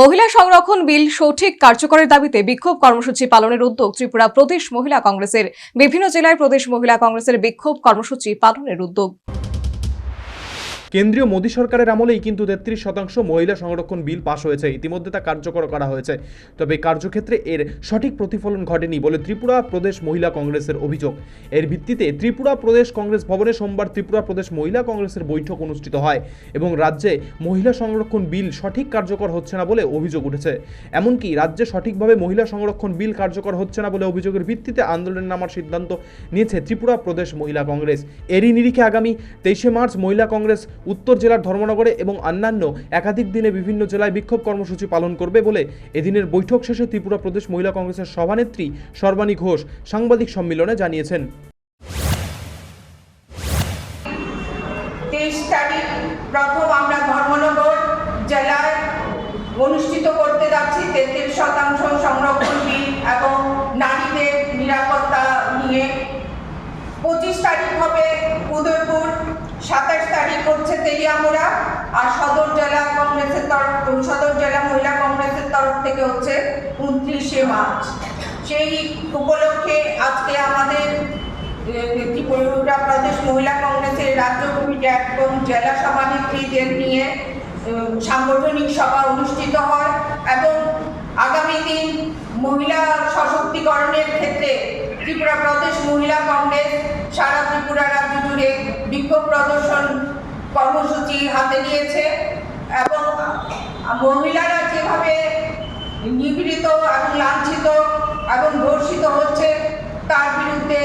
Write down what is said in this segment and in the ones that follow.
মহিলা সংরক্ষণ বিল সঠিক কার্যকরের দাবিতে বিক্ষোভ কর্মসূচি পালনের উদ্যোগ ত্রিপুরা প্রদেশ মহিলা কংগ্রেসের। বিভিন্ন জেলায় প্রদেশ মহিলা কংগ্রেসের বিক্ষোভ কর্মসূচি পালনের উদ্যোগ। কেন্দ্রীয় মোদী সরকারের আমলেই কিন্তু তেত্রিশ শতাংশ মহিলা সংরক্ষণ বিল পাশ হয়েছে। ইতিমধ্যে তা কার্যকর করা হয়েছে। তবে কার্যক্ষেত্রে এর সঠিক প্রতিফলন ঘটেনি বলে ত্রিপুরা প্রদেশ মহিলা কংগ্রেসের অভিযোগ। এর ভিত্তিতে ত্রিপুরা প্রদেশ কংগ্রেস ভবনে সোমবার ত্রিপুরা প্রদেশ মহিলা কংগ্রেসের বৈঠক অনুষ্ঠিত হয় এবং রাজ্যে মহিলা সংরক্ষণ বিল সঠিক কার্যকর হচ্ছে না বলে অভিযোগ উঠেছে। এমনকি রাজ্যে সঠিকভাবে মহিলা সংরক্ষণ বিল কার্যকর হচ্ছে না বলে অভিযোগের ভিত্তিতে আন্দোলনে নামার সিদ্ধান্ত নিয়েছে ত্রিপুরা প্রদেশ মহিলা কংগ্রেস। এরই নিরিখে আগামী তেইশে মার্চ মহিলা কংগ্রেস উত্তর জেলার ধর্মনগরে এবং অন্যান্য একাধিক দিনে বিভিন্ন জেলায় বিক্ষোভ কর্মসূচি পালন করবে বলে এদিনের বৈঠক শেষে ত্রিপুরা প্রদেশ মহিলা কংগ্রেসের সভানেত্রী সর্বাণী ঘোষ সাংবাদিক সম্মেলনে জানিয়েছেন। অনুষ্ঠিত করতে যাচ্ছি তেত্রিশ শতাংশ সংরক্ষণ বিল এবং নারীদের নিরাপত্তা নিয়ে পঁচিশ তারিখ হবে উদয়পুর সাতাশ তারিখ হচ্ছে তেলিয়ামুড়া আর সদর জেলা কংগ্রেসের তরফ সদর জেলা মহিলা কংগ্রেসের তরফ থেকে হচ্ছে উনত্রিশে মার্চ। সেই উপলক্ষে আজকে আমাদের ত্রিপুরা প্রদেশ মহিলা কংগ্রেসের রাজ্য কমিটি এবং জেলা সভানেত্রীদের নিয়ে সাংগঠনিক সভা অনুষ্ঠিত হয় এবং আগামী দিন মহিলা সশক্তিকরণের ক্ষেত্রে ত্রিপুরা প্রদেশ মহিলা কংগ্রেস সারা ত্রিপুরা রাজ্য জুড়ে বিক্ষোভ প্রদর্শন কর্মসূচি হাতে নিয়েছে এবং মহিলারা যেভাবে নিপীড়িত এবং লাঞ্ছিত এবং ধর্ষিত হচ্ছে, তার বিরুদ্ধে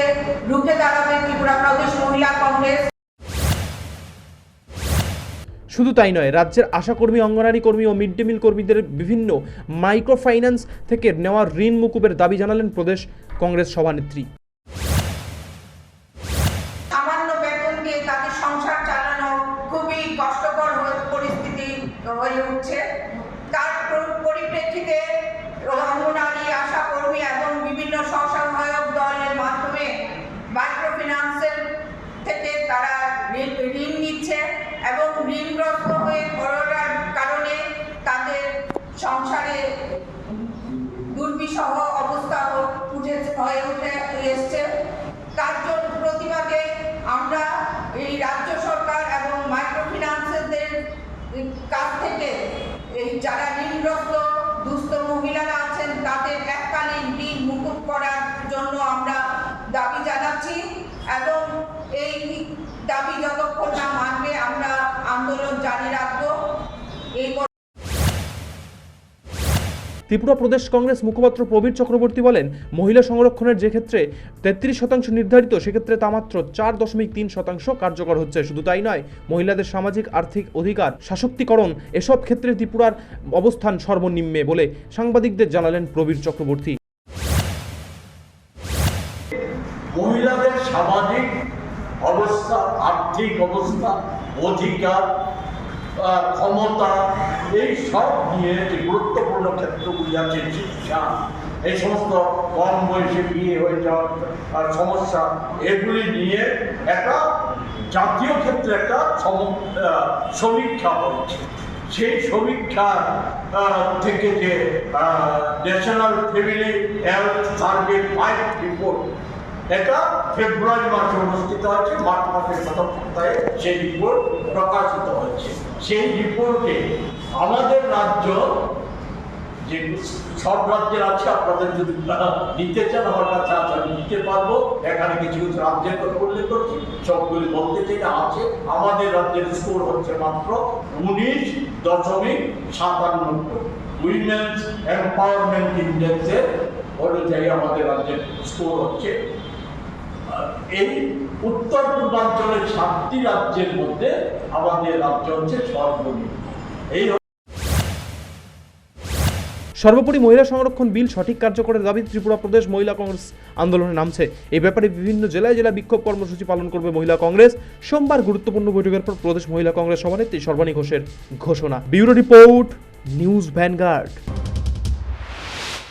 রুখে দাঁড়াবে ত্রিপুরা প্রদেশ মহিলা কংগ্রেস। শুধু তাই নয়, রাজ্যের আশাকর্মী অঙ্গনারী কর্মী ও মিড ডে মিল কর্মীদের বিভিন্ন মাইক্রো ফাইন্যান্স থেকে নেওয়া ঋণ মুকুবের দাবি জানালেন প্রদেশ কংগ্রেস সভানেত্রী। হয়ে উঠছে। তার পরিপ্রেক্ষিতে অঙ্গনারী আশা কর্মী এবং বিভিন্ন স্বসহায়ক দলের মাধ্যমে মাইক্রো ফিন্যান্সের থেকে তারা ঋণ নিচ্ছে এবং ঋণগ্রস্ত হয়ে পড়ার কারণে তাদের সংসারে দুর্বিষহ অবস্থা উঠে হয়ে উঠে এসছে। তার জন্য প্রতিবাদে আমরা এই রাজ্য সরকার এবং মাইক্রো ফিন্যান্সের কাছ থেকে এই যারা ঋণগ্রস্ত দুস্থ মহিলারা আছেন তাদের এককালীন ঋণ মুকুব করার জন্য আমরা দাবি জানাচ্ছি এবং এই দাবি যতক্ষণ না মানবে আমরা আন্দোলন জারি রাখব এই ত্রিপুরা প্রদেশ কংগ্রেস মুখপাত্র প্রবীর চক্রবর্তী বলেন, মহিলা সংরক্ষণের যে ক্ষেত্রে তেত্রিশ শতাংশ নির্ধারিত সেক্ষেত্রে তা মাত্র চার দশমিক তিন শতাংশ কার্যকর হচ্ছে। শুধু তাই নয়, মহিলাদের সামাজিক, আর্থিক অধিকার, সশক্তিকরণ, এসব ক্ষেত্রে ত্রিপুরার অবস্থান সর্বনিম্নে বলে সাংবাদিকদের জানালেন প্রবীর চক্রবর্তী। মহিলাদের সামাজিক অবস্থা, আর্থিক অবস্থা, অধিকার ক্ষমতা, এই সব নিয়ে যে গুরুত্বপূর্ণ ক্ষেত্রগুলি আছে শিক্ষা এই সমস্ত কম বয়সে বিয়ে হয়ে যাওয়ার সমস্যা, এগুলি নিয়ে একটা জাতীয় ক্ষেত্রে একটা সম- সমীক্ষা হয়েছে। সেই সমীক্ষা থেকে যে national family health survey five report এটা ফেব্রুয়ারি মাসে অনুষ্ঠিত হয়েছে মার্চ মাসের প্রথম সপ্তাহে সেই রিপোর্ট প্রকাশিত হয়েছে সেই রিপোর্টে আমাদের রাজ্য, যে সব রাজ্যের আছে, আপনাদের যদি নিতে চান, আমার কাছে আছে, আমি দিতে পারব। এখানে কিছু কিছু রাজ্যের কথা উল্লেখ করছি, সবগুলি বলতে চাই আছে। আমাদের রাজ্যের স্কোর হচ্ছে মাত্র উনিশ দশমিক সাতানব্বই উইমেন্স এম্পাওয়ারমেন্ট ইন্ডেক্সের অনুযায়ী আমাদের রাজ্যের স্কোর হচ্ছে এই উত্তর পূর্বাঞ্চলের সাতটি রাজ্যের মধ্যে আমাদের রাজ্য হচ্ছে সর্বনিম্ন। এই সর্বোপরি মহিলা সংরক্ষণ বিল সঠিক কার্যকরের দাবি ত্রিপুরা প্রদেশ মহিলা কংগ্রেস আন্দোলনে নামছে। এই ব্যাপারে বিভিন্ন জেলায় জেলা বিক্ষোভ কর্মসূচি পালন করবে মহিলা কংগ্রেস। সোমবার গুরুত্বপূর্ণ বৈঠকের পর প্রদেশ মহিলা কংগ্রেস সভানেত্রী সর্বাণী ঘোষের ঘোষণা। Bureau report, news vanguard.